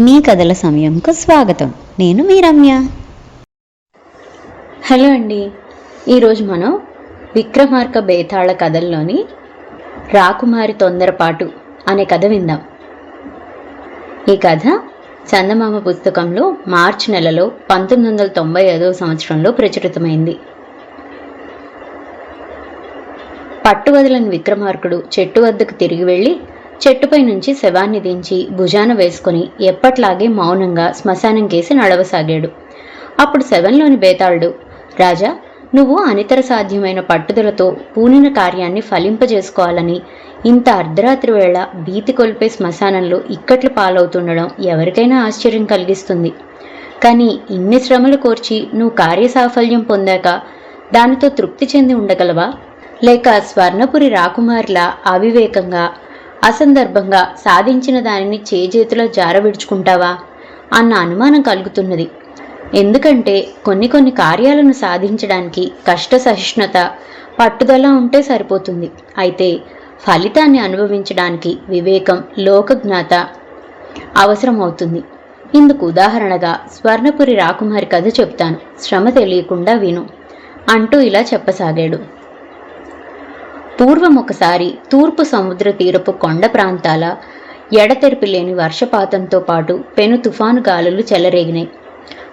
మీ కథల సమయంకు స్వాగతం. నేను మీ రమ్య హలో అండి. ఈరోజు మనం విక్రమార్క బేతాళ కథల్లోని రాకుమారి తొందరపాటు అనే కథ విందాం. ఈ కథ చందమామ పుస్తకంలో మార్చి నెలలో పంతొమ్మిది వందల తొంభై ఐదో సంవత్సరంలో ప్రచురితమైంది. పట్టు వదలని విక్రమార్కుడు చెట్టు వద్దకు తిరిగి వెళ్ళి చెట్టుపై నుంచి శవాన్ని దించి భుజాన వేసుకుని ఎప్పట్లాగే మౌనంగా శ్మశానం కేసి నడవసాగాడు. అప్పుడు శవంలోని బేతాళుడు రాజా నువ్వు అనితర సాధ్యమైన పట్టుదలతో పూనిన కార్యాన్ని ఫలింపజేసుకోవాలని ఇంత అర్ధరాత్రి వేళ భీతి కొల్పే శ్మశానంలో ఇక్కట్లు పాలవుతుండడం ఎవరికైనా ఆశ్చర్యం కలిగిస్తుంది. కానీ ఇన్ని శ్రమలు కోర్చి నువ్వు కార్యసాఫల్యం పొందాక దానితో తృప్తి చెంది ఉండగలవా? లేక స్వర్ణపురి రాకుమారిలా అవివేకంగా అసందర్భంగా సాధించిన దానిని చేజేతిలో జారవిడుచుకుంటావా అన్న అనుమానం కలుగుతున్నది. ఎందుకంటే కొన్ని కొన్ని కార్యాలను సాధించడానికి కష్ట సహిష్ణుత పట్టుదల ఉంటే సరిపోతుంది. అయితే ఫలితాన్ని అనుభవించడానికి వివేకం లోకజ్ఞాత అవసరమవుతుంది. ఇందుకు ఉదాహరణగా స్వర్ణపురి రాకుమారి కథ చెప్తాను. శ్రమ తెలియకుండా విను. అంటూ ఇలా చెప్పసాగాడు. పూర్వం ఒకసారి తూర్పు సముద్ర తీరపు కొండ ప్రాంతాల ఎడతెరిపి లేని వర్షపాతంతో పాటు పెను తుఫాను గాలులు చెలరేగినాయి.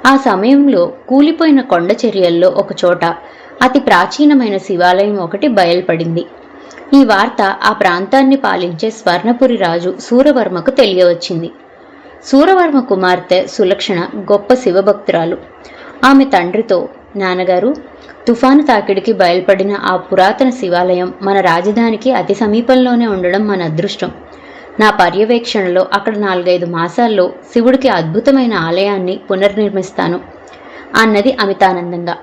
ఆ సమయంలో కూలిపోయిన కొండ చర్యల్లో ఒకచోట అతి ప్రాచీనమైన శివాలయం ఒకటి బయల్పడింది. ఈ వార్త ఆ ప్రాంతాన్ని పాలించే స్వర్ణపురి రాజు సూరవర్మకు తెలియవచ్చింది. సూరవర్మ కుమార్తె సులక్షణ గొప్ప శివభక్తురాలు. ఆమె తండ్రితో నాన్నగారు తుఫాను తాకిడికి బయల్పడిన ఆ పురాతన శివాలయం మన రాజధానికి అతి సమీపంలోనే ఉండడం మన అదృష్టం. నా పర్యవేక్షణలో అక్కడ నాలుగైదు మాసాల్లో శివుడికి అద్భుతమైన ఆలయాన్ని పునర్నిర్మిస్తాను. అన్నది అమితానందంగా.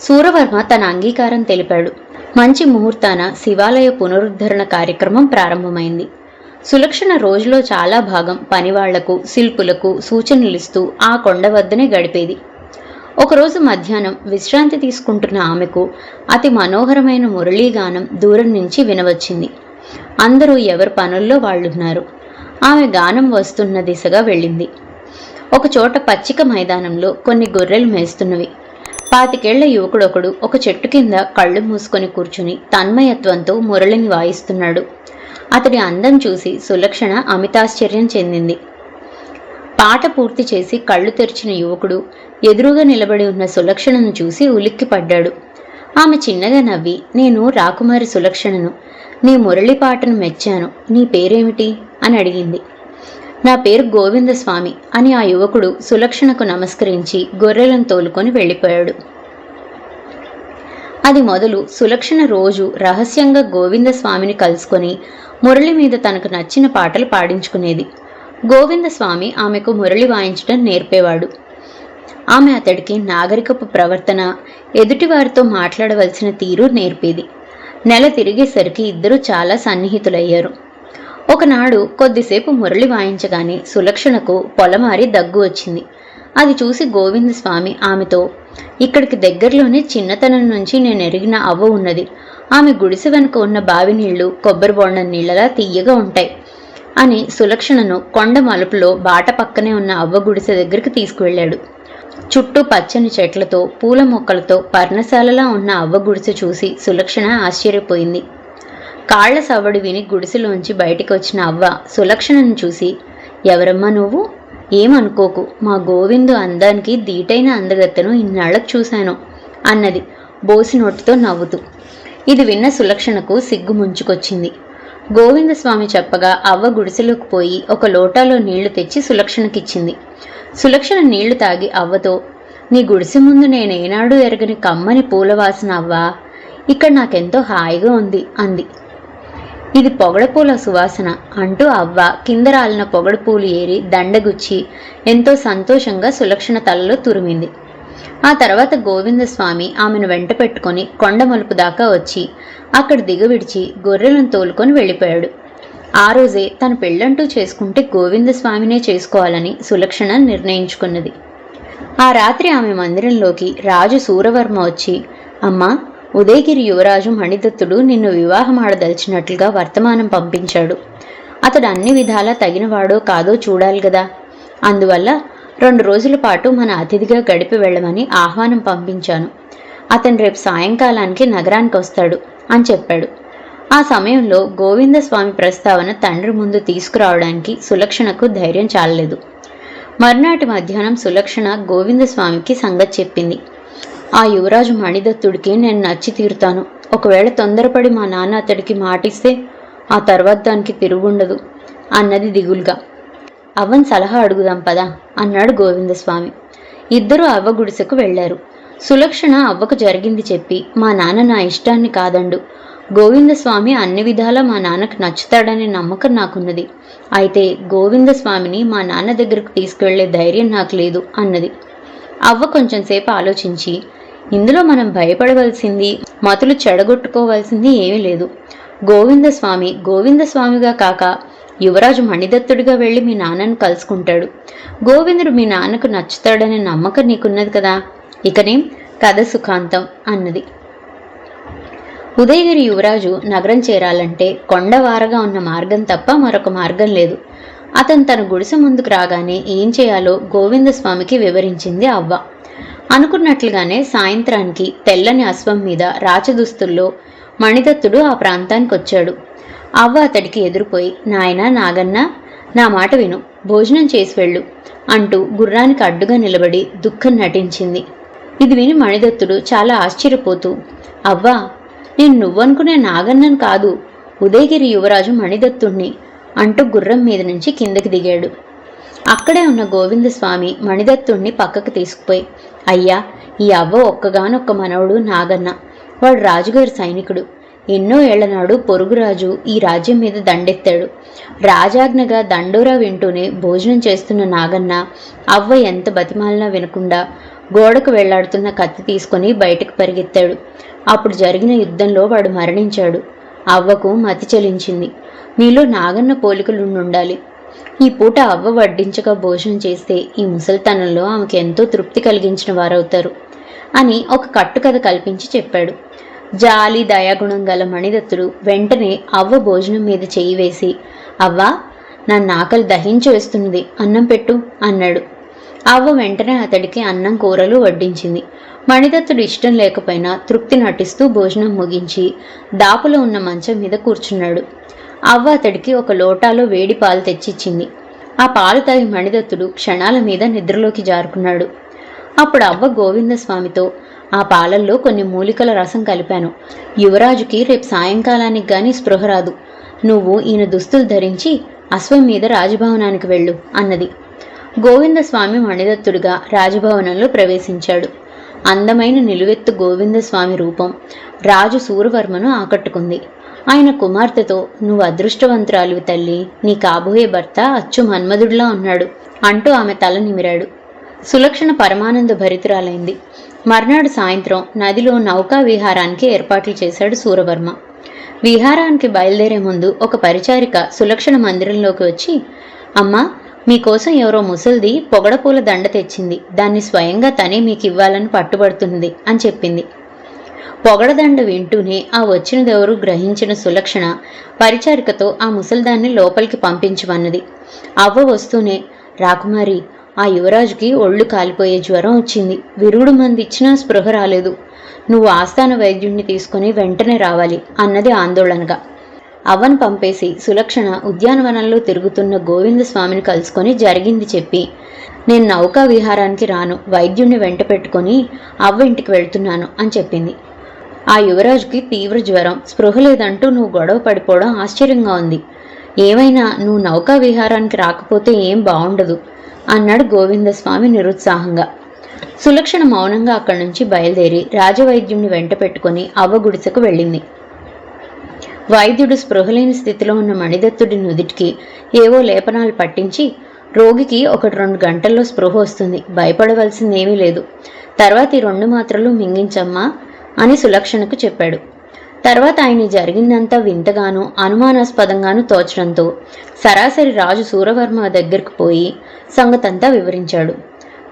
సూరవర్మ తన అంగీకారం తెలిపాడు. మంచి ముహూర్తాన శివాలయ పునరుద్ధరణ కార్యక్రమం ప్రారంభమైంది. సులక్షణ రోజులో చాలా భాగం పనివాళ్ళకు శిల్పులకు సూచనలిస్తూ ఆ కొండ వద్దనే గడిపేది. ఒకరోజు మధ్యాహ్నం విశ్రాంతి తీసుకుంటున్న ఆమెకు అతి మనోహరమైన మురళీగానం దూరం నుంచి వినవచ్చింది. అందరూ ఎవరి పనుల్లో వాళ్ళున్నారు. ఆమె గానం వస్తున్న దిశగా వెళ్ళింది. ఒకచోట పచ్చిక మైదానంలో కొన్ని గొర్రెలు మేస్తున్నవి. పాతికేళ్ళ యువకుడొకడు ఒక చెట్టు కింద కళ్ళు మూసుకొని కూర్చుని తన్మయత్వంతో మురళిని వాయిస్తున్నాడు. అతడి అందం చూసి సులక్షణ అమితాశ్చర్యం చెందింది. పాట పూర్తి చేసి కళ్ళు తెరిచిన యువకుడు ఎదురుగా నిలబడి ఉన్న సులక్షణను చూసి ఉలిక్కిపడ్డాడు. ఆమె చిన్నగా నవ్వి నేను రాకుమారి సులక్షణను నీ మురళి పాటను మెచ్చాను నీ పేరేమిటి? అని అడిగింది. నా పేరు గోవిందస్వామి అని ఆ యువకుడు సులక్షణకు నమస్కరించి గొర్రెలను తోలుకొని వెళ్ళిపోయాడు. అది మొదలు సులక్షణ రోజు రహస్యంగా గోవిందస్వామిని కలుసుకొని మురళి మీద తనకు నచ్చిన పాటలు పాడించుకునేది. గోవిందస్వామి ఆమెకు మురళి వాయించడం నేర్పేవాడు. ఆమె అతడికి నాగరికపు ప్రవర్తన ఎదుటివారితో మాట్లాడవలసిన తీరు నేర్పేది. నెల తిరిగేసరికి ఇద్దరూ చాలా సన్నిహితులయ్యారు. ఒకనాడు కొద్దిసేపు మురళి వాయించగానే సులక్షణకు పొలమారి దగ్గు వచ్చింది. అది చూసి గోవిందస్వామి ఆమెతో ఇక్కడికి దగ్గరలోనే చిన్నతనం నుంచి నేను ఎరిగిన అవ్వ ఉన్నది. ఆమె గుడిసె వెనుక ఉన్న బావి నీళ్ళు కొబ్బరి బొండం నీళ్ళలా తీయగా ఉంటాయి. అని సులక్షణను కొండ మలుపులో బాట పక్కనే ఉన్న అవ్వ గుడిసె దగ్గరికి తీసుకువెళ్ళాడు. చుట్టూ పచ్చని చెట్లతో పూల మొక్కలతో పర్ణశాలలా ఉన్న అవ్వ గుడిసె చూసి సులక్షణ ఆశ్చర్యపోయింది. కాళ్ళ సవ్వడి విని గుడిసెలోంచి బయటికి వచ్చిన అవ్వ సులక్షణను చూసి ఎవరమ్మా నువ్వు? ఏమనుకోకు? మా గోవిందు అందానికి దీటైన అందగత్తను ఇన్నాళ్ళకు చూశాను అన్నది బోసి నోటితో నవ్వుతూ. ఇది విన్న సులక్షణకు సిగ్గు ముంచుకొచ్చింది. గోవిందస్వామి చెప్పగా అవ్వ గుడిసెలోకి పోయి ఒక లోటాలో నీళ్ళు తెచ్చి సులక్షణకిచ్చింది. సులక్షణ నీళ్ళు తాగి అవ్వతో నీ గుడిసె ముందు నేనేనాడు ఎరగని కమ్మని పూల వాసన అవ్వా? ఇక్కడ నాకెంతో హాయిగా ఉంది అంది. ఇది పొగడపూల సువాసన అంటూ అవ్వ కింద రాలిన పొగడపూలు ఏరి దండగుచ్చి ఎంతో సంతోషంగా సులక్షణ తలలో తురిమింది. ఆ తర్వాత గోవిందస్వామి ఆమెను వెంట పెట్టుకొని కొండ మలుపు దాకా వచ్చి అక్కడ దిగవిడిచి గొర్రెలను తోలుకొని వెళ్ళిపోయాడు. ఆ రోజే తన పెళ్ళంటూ చేసుకుంటే గోవిందస్వామినే చేసుకోవాలని సులక్షణ నిర్ణయించుకున్నది. ఆ రాత్రి ఆమె మందిరంలోకి రాజు సూరవర్మ వచ్చి అమ్మా ఉదయగిరి యువరాజు మణిదత్తుడు నిన్ను వివాహమాడదలిచినట్లుగా వర్తమానం పంపించాడు. అతడు అన్ని విధాలా తగినవాడో కాదో చూడాలి కదా అందువల్ల రెండు రోజుల పాటు మన అతిథిగా గడిపి వెళ్ళమని ఆహ్వానం పంపించాను. అతను రేపు సాయంకాలానికి నగరానికి వస్తాడు అని చెప్పాడు. ఆ సమయంలో గోవిందస్వామి ప్రస్తావన తండ్రి ముందు తీసుకురావడానికి సులక్షణకు ధైర్యం చాలలేదు. మర్నాటి మధ్యాహ్నం సులక్షణ గోవిందస్వామికి సంగతి చెప్పింది. ఆ యువరాజు మణిదత్తుడికి నేను నచ్చి తీరుతాను. ఒకవేళ తొందరపడి మా నాన్న అతడికి మాటిస్తే ఆ తర్వాత దానికి తిరుగుండదు అన్నది దిగులుగా. అవ్వని సలహా అడుగుదాం పదా అన్నాడు గోవిందస్వామి. ఇద్దరూ అవ్వ గుడిసెకు వెళ్ళారు సులక్షణ అవ్వకు జరిగింది చెప్పి మా నాన్న నా ఇష్టాన్ని కాదండు. గోవిందస్వామి అన్ని విధాలా మా నాన్నకు నచ్చుతాడనే నమ్మకం నాకున్నది. అయితే గోవిందస్వామిని మా నాన్న దగ్గరకు తీసుకెళ్ళే ధైర్యం నాకు లేదు అన్నది. అవ్వ కొంచెంసేపు ఆలోచించి ఇందులో మనం భయపడవలసింది మతులు చెడగొట్టుకోవాల్సింది ఏమీ లేదు. గోవిందస్వామి గోవిందస్వామిగా కాక యువరాజు మణిదత్తుడిగా వెళ్ళి మీ నాన్నను కలుసుకుంటాడు. గోవిందుడు మీ నాన్నకు నచ్చుతాడనే నమ్మకం నీకున్నది కదా? ఇకనేం కథ సుఖాంతం అన్నది. ఉదయగిరి యువరాజు నగరం చేరాలంటే కొండవారగా ఉన్న మార్గం తప్ప మరొక మార్గం లేదు. అతను తన గుడిసె ముందుకు రాగానే ఏం చేయాలో గోవిందస్వామికి వివరించింది అవ్వ. అనుకున్నట్లుగానే సాయంత్రానికి తెల్లని అశ్వం మీద రాచదుస్తుల్లో మణిదత్తుడు ఆ ప్రాంతానికి వచ్చాడు అవ్వ అతడికి ఎదురుపోయి నాయన నాగన్న నా మాట విను భోజనం చేసి వెళ్ళు అంటూ గుర్రానికి అడ్డుగా నిలబడి దుఃఖం నటించింది. ఇది విని మణిదత్తుడు చాలా ఆశ్చర్యపోతూ అవ్వా నేను నువ్వనుకునే నాగన్నను కాదు ఉదయగిరి యువరాజు మణిదత్తుణ్ణి అంటూ గుర్రం మీద నుంచి కిందకి దిగాడు. అక్కడే ఉన్న గోవిందస్వామి మణిదత్తుణ్ణి పక్కకు తీసుకుపోయి అయ్యా ఈ అవ్వ ఒక్కగానొక్క మనవడు నాగన్న వాడు రాజుగారి సైనికుడు ఎన్నో ఏళ్ళనాడు పొరుగురాజు ఈ రాజ్యం మీద దండెత్తాడు. రాజాజ్ఞగా దండోరా వింటూనే భోజనం చేస్తున్న నాగన్న అవ్వ ఎంత బతిమాలినా వినకుండా గోడకు వెళ్ళాడుతున్న కత్తి తీసుకొని బయటకు పరిగెత్తాడు. అప్పుడు జరిగిన యుద్ధంలో వాడు మరణించాడు. అవ్వకు మతి చెలించింది. మీలో నాగన్న పోలికలుండుండాలి. ఈ పూట అవ్వ వడ్డించగా భోజనం చేస్తే ఈ ముసలితనంలో ఆమెకు ఎంతో తృప్తి కలిగించిన వారవుతారు అని ఒక కట్టుకథ కల్పించి చెప్పాడు. జాలి దయాగుణం గల మణిదత్తుడు వెంటనే అవ్వ భోజనం మీద చేయి వేసి అవ్వా నా నాకలి దహించి వేస్తున్నది అన్నం పెట్టు అన్నాడు. అవ్వ వెంటనే అతడికి అన్నం కూరలు వడ్డించింది. మణిదత్తుడు ఇష్టం లేకపోయినా తృప్తి నటిస్తూ భోజనం ముగించి దాపులో ఉన్న మంచం మీద కూర్చున్నాడు. అవ్వ అతడికి ఒక లోటాలో వేడి పాలు తెచ్చిచ్చింది. ఆ పాలు తాగి మణిదత్తుడు క్షణాల మీద నిద్రలోకి జారుకున్నాడు. అప్పుడు అవ్వ గోవిందస్వామితో ఆ పాలల్లో కొన్ని మూలికల రసం కలిపాను. యువరాజుకి రేపు సాయంకాలానికి గాని స్పృహ రాదు. నువ్వు ఈయన దుస్తులు ధరించి అశ్వం మీద రాజభవనానికి వెళ్ళు అన్నది. గోవిందస్వామి మణిదత్తుడుగా రాజభవనంలో ప్రవేశించాడు. అందమైన నిలువెత్తు గోవిందస్వామి రూపం రాజు సూరవర్మను ఆకట్టుకుంది. ఆయన కుమార్తెతో నువ్వు అదృష్టవంతురాలివి తల్లి. నీ కాబోయే భర్త అచ్చు మన్మధుడిలా ఉన్నాడు అంటూ ఆమె తల నిమిరాడు. సులక్షణ పరమానంద భరితురాలైంది. మర్నాడు సాయంత్రం నదిలో నౌకా విహారానికి ఏర్పాట్లు చేశాడు సూరవర్మ. విహారానికి బయలుదేరే ముందు ఒక పరిచారిక సులక్షణ మందిరంలోకి వచ్చి అమ్మా మీకోసం ఎవరో ముసల్ది పొగడపూల దండ తెచ్చింది. దాన్ని స్వయంగా తనే మీకు ఇవ్వాలని పట్టుబడుతుంది అని చెప్పింది. పొగడదండ వింటూనే ఆ వచ్చినదెవరు గ్రహించిన సులక్షణ పరిచారికతో ఆ ముసల్దాన్ని లోపలికి పంపించమన్నది. అవ్వ వస్తూనే రాకుమారి ఆ యువరాజుకి ఒళ్ళు కాలిపోయే జ్వరం వచ్చింది. విరుగుడు మంది ఇచ్చినా స్పృహ రాలేదు. నువ్వు ఆస్థాన వైద్యుణ్ణి తీసుకుని వెంటనే రావాలి అన్నది ఆందోళనగా. అవన్ పంపేసి సులక్షణ ఉద్యానవనంలో తిరుగుతున్న గోవిందస్వామిని కలుసుకొని జరిగింది చెప్పి నేను నౌకా విహారానికి రాను. వైద్యుణ్ణి వెంట పెట్టుకొని అవ్వ ఇంటికి వెళ్తున్నాను అని చెప్పింది. ఆ యువరాజుకి తీవ్ర జ్వరం. స్పృహ లేదంటూ నువ్వు గొడవ పడిపోవడం ఆశ్చర్యంగా ఉంది. ఏమైనా నువ్వు నౌకా విహారానికి రాకపోతే ఏం బాగుండదు అన్నాడు గోవిందస్వామి నిరుత్సాహంగా. సులక్షణ మౌనంగా అక్కడి నుంచి బయలుదేరి రాజవైద్యుణ్ణి వెంట పెట్టుకుని అవ్వ గుడిసెకు వెళ్ళింది. వైద్యుడు స్పృహలేని స్థితిలో ఉన్న మణిదత్తుడి నుదిటికి ఏవో లేపనాలు పట్టించి రోగికి ఒకటి రెండు గంటల్లో స్పృహ వస్తుంది భయపడవలసిందేమీ లేదు. తర్వాత ఈ రెండు మాత్రలు మింగించమ్మా అని సులక్షణకు చెప్పాడు. తర్వాత ఆయన జరిగిందంతా వింతగాను అనుమానాస్పదంగాను తోచడంతో సరాసరి రాజు సూరవర్మ దగ్గరకు పోయి సంగతంతా వివరించాడు.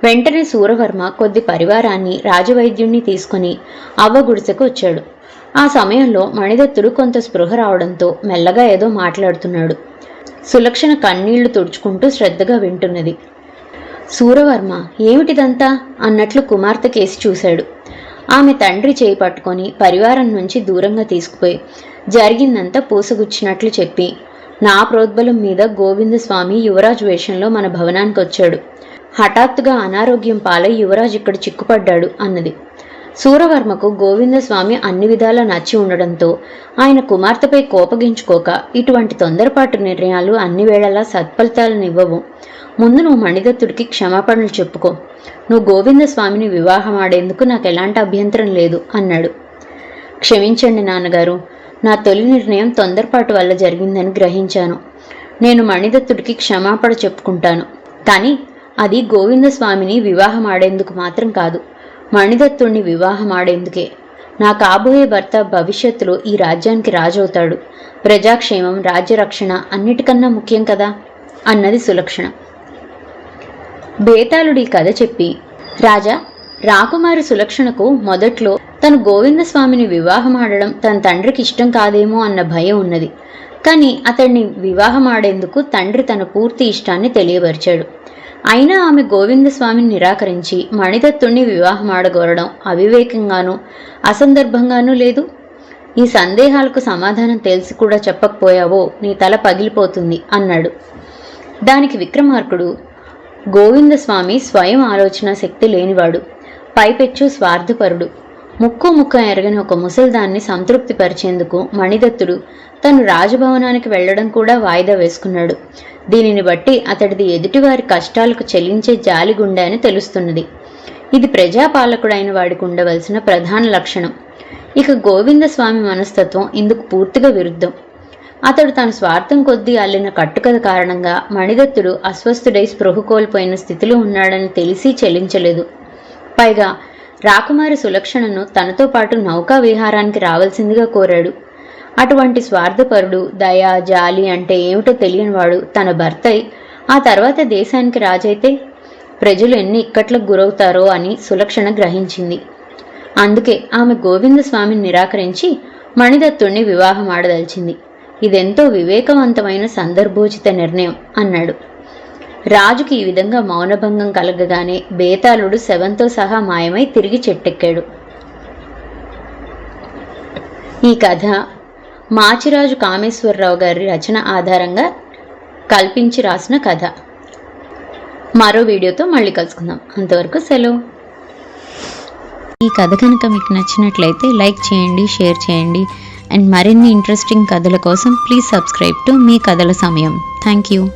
వెంటనే సూరవర్మ కొద్ది పరివారాన్ని రాజవైద్యుణ్ణి తీసుకుని అవ్వ గుడిసెకు వచ్చాడు. ఆ సమయంలో మణిదత్తుడు కొంత స్పృహ రావడంతో మెల్లగా ఏదో మాట్లాడుతున్నాడు. సులక్షణ కన్నీళ్ళు తుడుచుకుంటూ శ్రద్ధగా వింటున్నది. సూరవర్మ ఏమిటిదంతా? అన్నట్లు కుమార్తె కేసి చూశాడు. ఆమె తండ్రి చేయి పట్టుకొని పరివారం నుంచి దూరంగా తీసుకుపోయి జరిగిందంతా పూసగుచ్చినట్లు చెప్పి నా ప్రోద్బలం మీద గోవిందస్వామి యువరాజ్ వేషంలో మన భవనానికి వచ్చాడు హఠాత్తుగా అనారోగ్యం పాలై యువరాజు ఇక్కడ చిక్కుపడ్డాడు అన్నది. సూరవర్మకు గోవిందస్వామి అన్ని విధాలా నచ్చి ఉండడంతో ఆయన కుమార్తెపై కోపగించుకోక ఇటువంటి తొందరపాటు నిర్ణయాలు అన్ని వేళలా సత్ఫలితాలనివ్వవు. ముందు నువ్వు మణిదత్తుడికి క్షమాపణలు చెప్పుకో. నువ్వు గోవిందస్వామిని వివాహం ఆడేందుకు నాకు ఎలాంటి అభ్యంతరం లేదు అన్నాడు. క్షమించండి నాన్నగారు నా తొలి నిర్ణయం తొందరపాటు వల్ల జరిగిందని గ్రహించాను. నేను మణిదత్తుడికి క్షమాపణ చెప్పుకుంటాను. కానీ అది గోవిందస్వామిని వివాహం ఆడేందుకు మాత్రం కాదు. మణిదత్తుణ్ణి వివాహం ఆడేందుకే నా కాబోయే భర్త భవిష్యత్తులో ఈ రాజ్యానికి రాజవుతాడు. ప్రజాక్షేమం రాజ్యరక్షణ అన్నిటికన్నా ముఖ్యం కదా? అన్నది సులక్షణ. బేతాళుడి కథ చెప్పి రాజా రాకుమారి సులక్షణకు మొదట్లో తను గోవిందస్వామిని వివాహమాడడం తన తండ్రికి ఇష్టం కాదేమో అన్న భయం ఉన్నది. కానీ అతన్ని వివాహం ఆడేందుకు తండ్రి తన పూర్తి ఇష్టాన్ని తెలియపరిచాడు. అయినా ఆమె గోవిందస్వామిని నిరాకరించి మణిదత్తుణ్ణి వివాహమాడగోరడం అవివేకంగానూ అసందర్భంగానూ లేదు. ఈ సందేహాలకు సమాధానం తెలిసి కూడా చెప్పకపోయావో నీ తల పగిలిపోతుంది అన్నాడు. దానికి విక్రమార్కుడు గోవిందస్వామి స్వయం ఆలోచన శక్తి లేనివాడు పైపెచ్చు స్వార్థపరుడు. ముక్కు ముక్క ఎరగని ఒక ముసల్దాన్ని సంతృప్తిపరిచేందుకు మణిదత్తుడు తను రాజభవనానికి వెళ్ళడం కూడా వాయిదా వేసుకున్నాడు. దీనిని బట్టి అతడిది ఎదుటివారి కష్టాలకు చెల్లించే జాలిగుండె అని తెలుస్తున్నది. ఇది ప్రజాపాలకుడైన వాడికి ఉండవలసిన ప్రధాన లక్షణం. ఇక గోవిందస్వామి మనస్తత్వం ఇందుకు పూర్తిగా విరుద్ధం. అతడు తన స్వార్థం కొద్దీ అల్లిన కట్టుకథ కారణంగా మణిదత్తుడు అస్వస్థుడై స్పృహ కోల్పోయిన స్థితిలో ఉన్నాడని తెలిసి చెల్లించలేదు. పైగా రాకుమారి సులక్షణను తనతో పాటు నౌకా విహారానికి రావాల్సిందిగా కోరాడు. అటువంటి స్వార్థపరుడు దయ జాలి అంటే ఏమిటో తెలియనివాడు తన భర్తై ఆ తర్వాత దేశానికి రాజైతే ప్రజలు ఎన్ని ఇక్కట్లకు గురవుతారో అని సులక్షణ గ్రహించింది. అందుకే ఆమె గోవిందస్వామిని నిరాకరించి మణిదత్తుణ్ణి వివాహం ఆడదలిచింది. ఇదెంతో వివేకవంతమైన సందర్భోచిత నిర్ణయం అన్నాడు. రాజుకి ఈ విధంగా మౌనభంగం కలగగానే బేతాళుడు శవంతో సహా మాయమై తిరిగి చెట్టెక్కాడు. ఈ కథ మాచిరాజు కామేశ్వరరావు గారి రచన ఆధారంగా కల్పించి రాసిన కథ. మరో వీడియోతో మళ్ళీ కలుసుకుందాం. అంతవరకు సెలవు. ఈ కథ కనుక మీకు నచ్చినట్లయితే లైక్ చేయండి షేర్ చేయండి అండ్ మరిన్ని ఇంట్రెస్టింగ్ కథల కోసం ప్లీజ్ సబ్స్క్రైబ్ టు మీ కథల సమయం. Thank you.